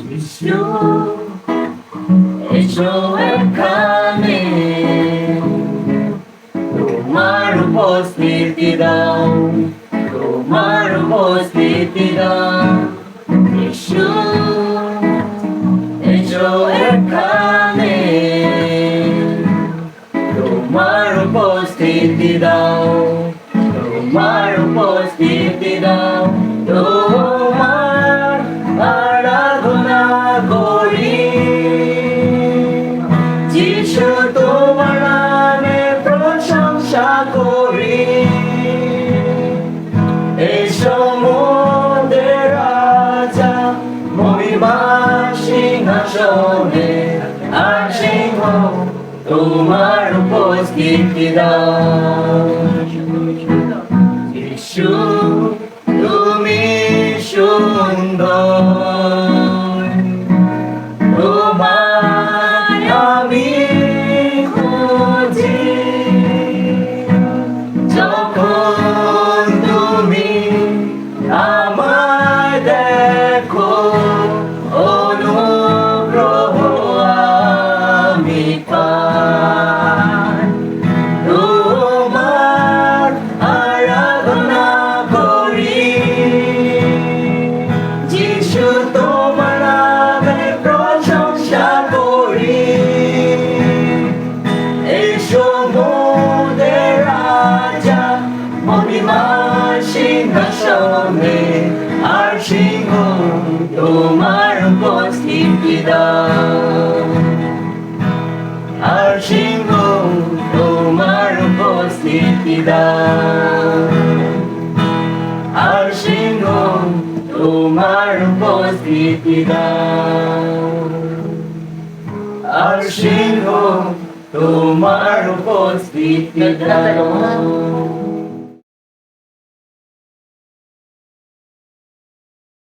যিশু এসো এখানে তোমার উপস্থিতি উপস্থিতি দাও তোমার উপস্থিতি দাও তোমার আরাধনা করি। যিশু তোমার নামে প্রশংসা করি। এসো মোদের রাজা মহিমা সিংহাসনে তোমার উপস্থিতি তুমি সুন্দর। সিংহাসনে আর সিংহ তোমার উপস্থিতি আর সিংহ তোমার উপস্থিতি আর সিংহ তোমার উপস্থিতি আর সিংহ তোমার উপস্থিতি